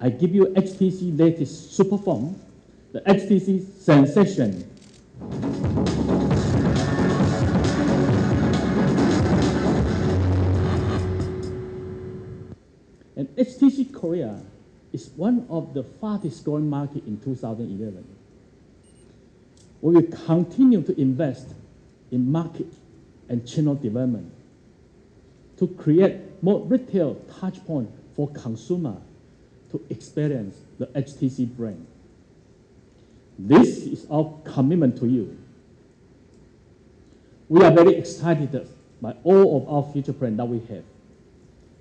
I give you HTC latest super phone, the HTC Sensation. And HTC Korea is one of the fastest growing market in 2011. We will continue to invest in market and channel development to create more retail touch point for consumer to experience the HTC brand. This is our commitment to you. We are very excited by all of our future plans that we have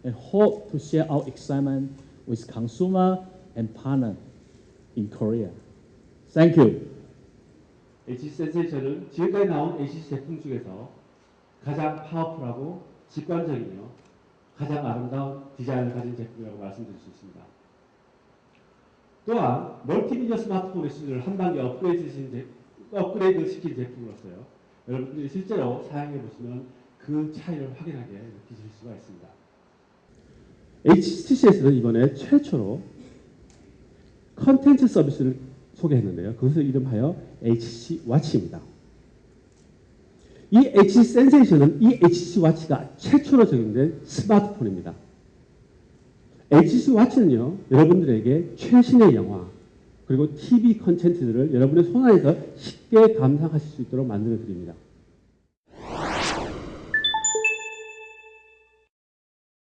and hope to share our excitement with consumer and partner in Korea. Thank you. HC 센세이션은 지금까지 나온 HC 제품 중에서 가장 파워풀하고 직관적이며 가장 아름다운 디자인을 가진 제품이라고 말씀드릴 수 있습니다. 또한 멀티미디어 스마트폰의 수준을 한 단계 업그레이드 시킨, 제품으로서요. 여러분들이 실제로 사용해 보시면 그 차이를 확인하게 느끼실 수가 있습니다. HTC에서는 이번에 최초로 컨텐츠 서비스를 소개했는데요. 그것을 이름하여 HC 와치입니다. 이 HC 센세이션은 이 HC 와치가 최초로 적용된 스마트폰입니다. HC 와치는요, 여러분들에게 최신의 영화, 그리고 TV 컨텐츠들을 여러분의 손안에서 쉽게 감상하실 수 있도록 만들어 드립니다.